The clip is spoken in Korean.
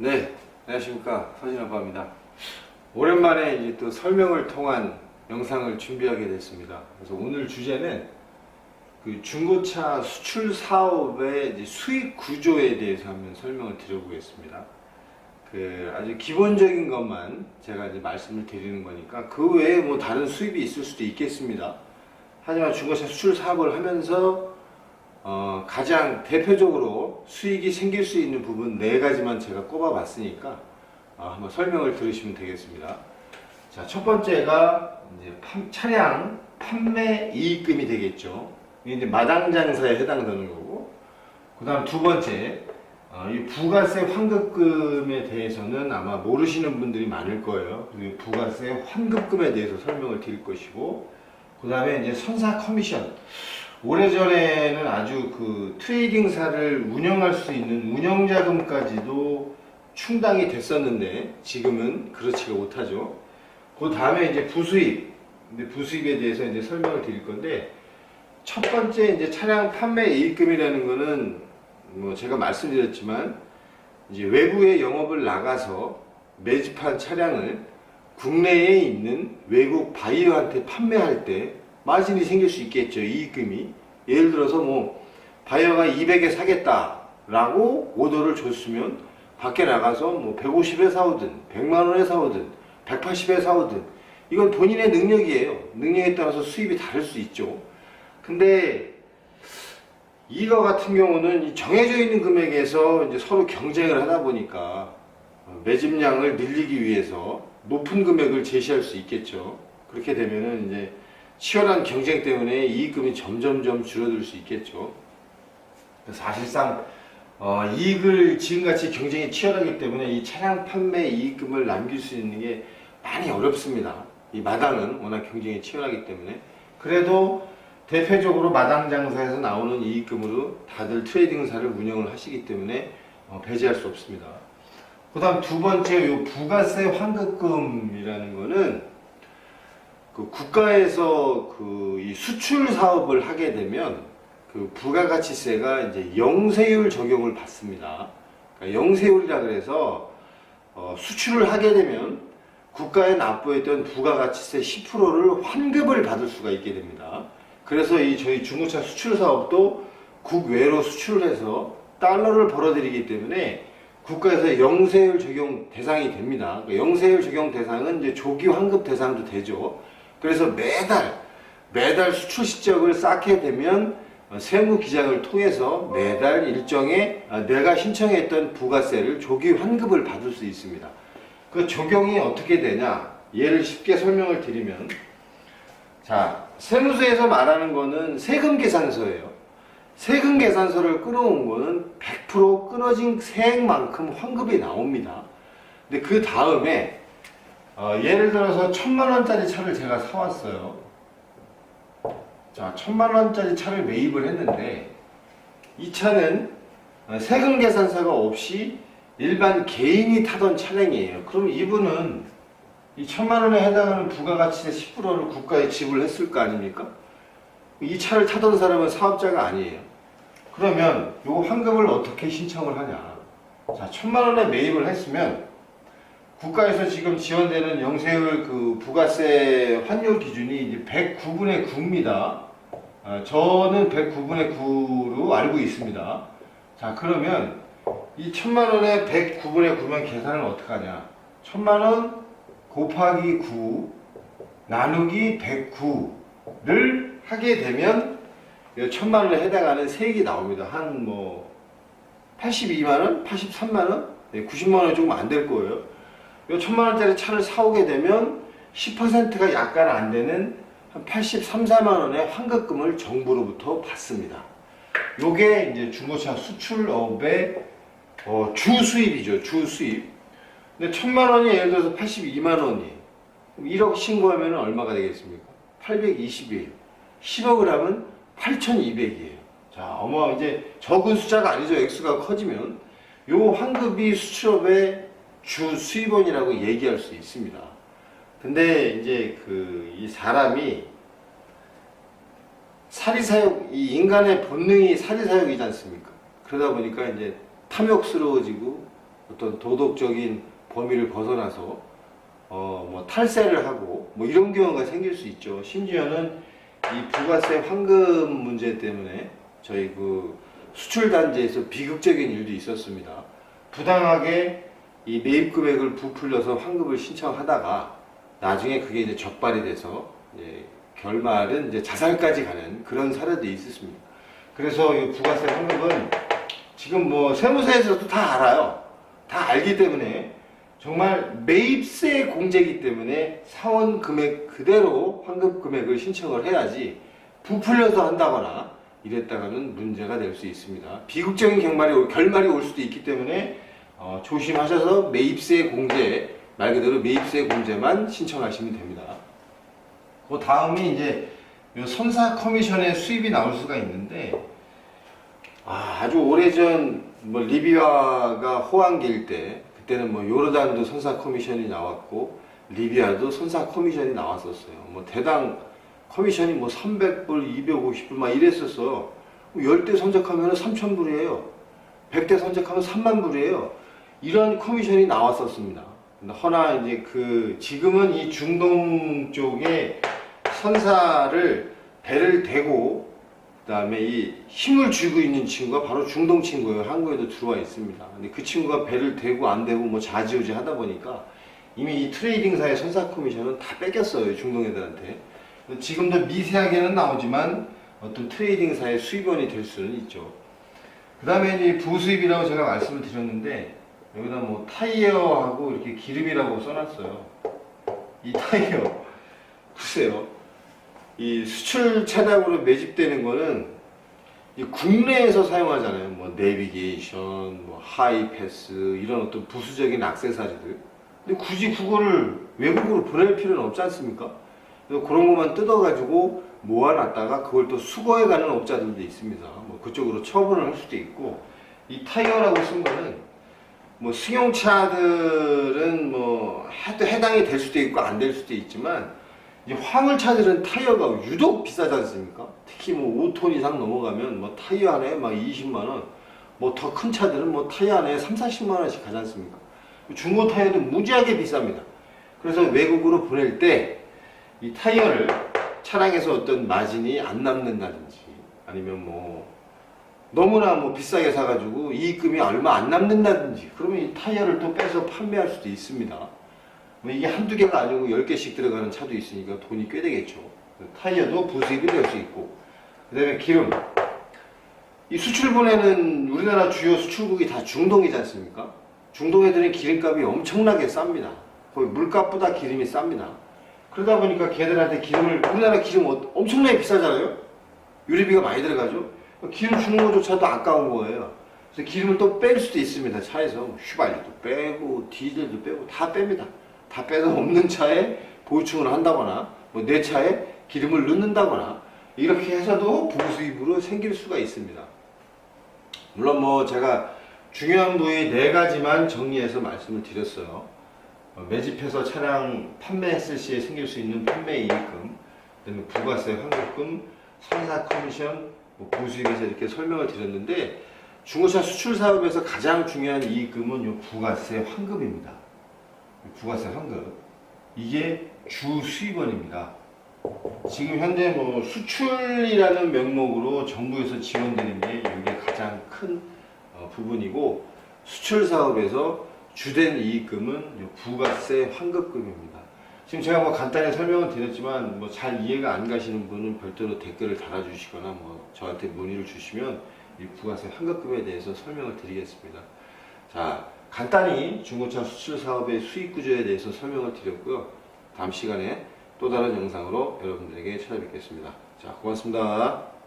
네, 안녕하십니까 서진 아빠입니다. 오랜만에 이제 또 설명을 통한 영상을 준비하게 됐습니다. 그래서 오늘 주제는 그 중고차 수출 사업의 수익 구조에 대해서 한번 설명을 드려보겠습니다. 그 아주 기본적인 것만 제가 이제 말씀을 드리는 거니까 그 외에 뭐 다른 수입이 있을 수도 있겠습니다. 하지만 중고차 수출 사업을 하면서 어, 가장 대표적으로 수익이 생길 수 있는 부분 네 가지만 제가 꼽아봤으니까 어, 한번 설명을 들으시면 되겠습니다. 자, 첫 번째가 이제 판- 차량 판매 이익금이 되겠죠. 이제 마당 장사에 해당되는 거고, 그다음 두 번째 어, 이 부가세 환급금에 대해서는 아마 모르시는 분들이 많을 거예요. 그리고 부가세 환급금에 대해서 설명을 드릴 것이고, 그다음에 이제 선사 커미션. 오래전에는 아주 그 트레이딩사를 운영할 수 있는 운영자금까지도 충당이 됐었는데 지금은 그렇지가 못하죠. 그 다음에 이제 부수입. 근데 부수입에 대해서 이제 설명을 드릴 건데 첫 번째 이제 차량 판매 이익금이라는 거는 뭐 제가 말씀드렸지만 이제 외부에 영업을 나가서 매집한 차량을 국내에 있는 외국 바이어한테 판매할 때 마진이 생길 수 있겠죠. 이익금이. 예를 들어서 뭐 바이어가 200에 사겠다라고 오더를 줬으면 밖에 나가서 뭐 150에 사오든 100만 원에 사오든 180에 사오든 이건 본인의 능력이에요. 능력에 따라서 수입이 다를 수 있죠. 근데 이거 같은 경우는 이 정해져 있는 금액에서 이제 서로 경쟁을 하다 보니까 어, 매집량을 늘리기 위해서 높은 금액을 제시할 수 있겠죠. 그렇게 되면은 이제 치열한 경쟁 때문에 이익금이 점점점 줄어들 수 있겠죠. 사실상 어, 이익을 지금같이 경쟁이 치열하기 때문에 이 차량 판매 이익금을 남길 수 있는 게 많이 어렵습니다. 이 마당은 워낙 경쟁이 치열하기 때문에 그래도 대표적으로 마당 장사에서 나오는 이익금으로 다들 트레이딩사를 운영을 하시기 때문에 어, 배제할 수 없습니다. 그 다음 두 번째 요 부가세 환급금이라는 거는 그 국가에서 그 이 수출 사업을 하게 되면 그 부가가치세가 이제 영세율 적용을 받습니다. 그러니까 영세율이라 그래서 어, 수출을 하게 되면 국가에 납부했던 부가가치세 10%를 환급을 받을 수가 있게 됩니다. 그래서 이 저희 중고차 수출 사업도 국외로 수출을 해서 달러를 벌어들이기 때문에 국가에서 영세율 적용 대상이 됩니다. 그러니까 영세율 적용 대상은 이제 조기 환급 대상도 되죠. 그래서 매달 매달 수출 실적을 쌓게 되면 어, 세무 기장을 통해서 매달 일정의 아, 내가 신청했던 부가세를 조기 환급을 받을 수 있습니다. 그 적용이 어떻게 되냐? 예를 쉽게 설명을 드리면 자, 세무서에서 말하는 거는 세금 계산서예요. 세금 계산서를 끊어온 거는 100% 끊어진 세액만큼 환급이 나옵니다. 근데 그 다음에 어, 예를 들어서 천만 원짜리 차를 제가 사왔어요. 자, 천만 원짜리 차를 매입을 했는데 이 차는 어, 세금 계산서가 없이 일반 개인이 타던 차량이에요. 그럼 이분은 이 천만 원에 해당하는 부가가치세 10%를 국가에 지불했을 거 아닙니까? 이 차를 타던 사람은 사업자가 아니에요. 그러면 요 환급을 어떻게 신청을 하냐? 자, 천만 원에 매입을 했으면 국가에서 지금 지원되는 영세율 그 부가세 환율 기준이 이제 109분의 9입니다. 아, 저는 109분의 9로 알고 있습니다. 자, 그러면 이 천만 원에 109분의 9면 계산을 어떻게 하냐? 천만 원 곱하기 9 나누기 109를 하게 되면 이 천만 원에 해당하는 세액이 나옵니다. 한 뭐 82만 원, 83만 원, 네, 90만 원이 조금 안 될 거예요. 이 천만 원짜리 차를 사오게 되면 10%가 약간 안 되는 한 83, 4만 원의 환급금을 정부로부터 받습니다. 요게 이제 중고차 수출업의 어, 주 수입이죠. 주 수입. 근데 천만 원이 예를 들어서 82만 원이 1억 신고하면 얼마가 되겠습니까? 820이에요. 10억을 하면 8,200이에요. 자, 어머 이제 적은 숫자가 아니죠. 액수가 커지면 요 환급이 수출업의 주 수입원이라고 얘기할 수 있습니다. 근데 이제 그 이 사람이 사리사욕 이 인간의 본능이 사리사욕이지 않습니까? 그러다 보니까 이제 탐욕스러워지고 어떤 도덕적인 범위를 벗어나서 어, 뭐 탈세를 하고 뭐 이런 경우가 생길 수 있죠. 심지어는 이 부가세 환급 문제 때문에 저희 그 수출 단지에서 비극적인 일도 있었습니다. 부당하게 이 매입 금액을 부풀려서 환급을 신청하다가 나중에 그게 이제 적발이 돼서 이제 결말은 이제 자살까지 가는 그런 사례도 있었습니다. 그래서 이 부가세 환급은 지금 뭐 세무서에서도 다 알아요. 다 알기 때문에 정말 매입세 공제이기 때문에 사원 금액 그대로 환급 금액을 신청을 해야지 부풀려서 한다거나 이랬다가는 문제가 될 수 있습니다. 비극적인 결말이, 올- 결말이 올 수도 있기 때문에 어, 조심하셔서 매입세 공제 말 그대로 매입세 공제만 신청하시면 됩니다. 그 다음이 이제 요 선사 커미션의 수입이 나올 수가 있는데 아, 아주 오래전 뭐 리비아가 호황기일 때 그때는 뭐 요르단도 선사 커미션이 나왔고 리비아도 선사 커미션이 나왔었어요. 뭐 대당 커미션이 뭐 300불, 250불 막 이랬었어. 10대 선적하면 3,000불이에요. 100대 선적하면 3만 불이에요. 이런 커미션이 나왔었습니다. 허나 이제 그 지금은 이 중동 쪽에 선사를 배를 대고 그다음에 이 힘을 쥐고 있는 친구가 바로 중동 친구예요. 한국에도 들어와 있습니다. 근데 그 친구가 배를 대고 안 대고 뭐 좌지우지 하다 보니까 이미 이 트레이딩사의 선사 커미션은 다 뺏겼어요. 중동 애들한테. 지금도 미세하게는 나오지만 어떤 트레이딩사의 수입원이 될 수는 있죠. 그 다음에 이제 부수입이라고 제가 말씀을 드렸는데 여기다 뭐 타이어하고 이렇게 기름이라고 써놨어요. 이 타이어 글쎄요. 이 수출 차량으로 매집되는 거는 이 국내에서 사용하잖아요. 뭐 내비게이션, 뭐 하이패스 이런 어떤 부수적인 액세서리들. 근데 굳이 그거를 외국으로 보낼 필요는 없지 않습니까? 그래서 그런 것만 뜯어가지고 모아놨다가 그걸 또 수거해가는 업자들도 있습니다. 뭐 그쪽으로 처분을 할 수도 있고 이 타이어라고 쓴 거는 뭐 승용차들은 뭐 해도 해당이 될 수도 있고 안 될 수도 있지만 이제 화물차들은 타이어가 유독 비싸지 않습니까? 특히 뭐 5톤 이상 넘어가면 뭐 타이어 하나에 막 20만 원, 뭐 더 큰 차들은 뭐 타이어 하나에 3, 40만 원씩 가지 않습니까? 중고 타이어도 무지하게 비쌉니다. 그래서 외국으로 보낼 때 이 타이어를 차량에서 어떤 마진이 안 남는다든지 아니면 뭐 너무나 뭐 비싸게 사가지고 이익금이 얼마 안 남는다든지 그러면 이 타이어를 또 빼서 판매할 수도 있습니다. 뭐 이게 한두 개가 아니고 열 개씩 들어가는 차도 있으니까 돈이 꽤 되겠죠. 타이어도 부수입이 될 수 있고 그 다음에 기름 이 수출 보내는 우리나라 주요 수출국이 다 중동이지 않습니까? 중동 애들은 기름값이 엄청나게 쌉니다. 거의 물값보다 기름이 쌉니다. 그러다 보니까 걔들한테 기름을 우리나라 기름 어- 엄청나게 비싸잖아요. 유리비가 많이 들어가죠. 기름 주는 것조차도 아까운 거예요. 그래서 기름을 또 뺄 수도 있습니다. 차에서 뭐 휘발유도 빼고 디젤도 빼고 다 뺍니다. 다 빼서 없는 차에 보충을 한다거나 뭐 내 차에 기름을 넣는다거나 이렇게 해서도 부수입으로 생길 수가 있습니다. 물론 뭐 제가 중요한 부위 네 가지만 정리해서 말씀을 드렸어요. 어, 매집해서 차량 판매했을 시에 생길 수 있는 판매 이익금, 그다음에 부가세 환급금, 선사 커미션, 뭐 보수입에서 이렇게 설명을 드렸는데 중고차 수출 사업에서 가장 중요한 이익금은 요 부가세 환급입니다. 이 부가세 환급 이게 주 수입원입니다. 지금 현재 뭐 수출이라는 명목으로 정부에서 지원되는 게 이게 가장 큰 어, 부분이고 수출 사업에서 주된 이익금은 요 부가세 환급금입니다. 지금 제가 뭐 간단히 설명을 드렸지만 뭐 잘 이해가 안 가시는 분은 별도로 댓글을 달아주시거나 뭐 저한테 문의를 주시면 이 부가세 환급금에 대해서 설명을 드리겠습니다. 자 간단히 중고차 수출 사업의 수익 구조에 대해서 설명을 드렸고요. 다음 시간에 또 다른 영상으로 여러분들에게 찾아뵙겠습니다. 자 고맙습니다.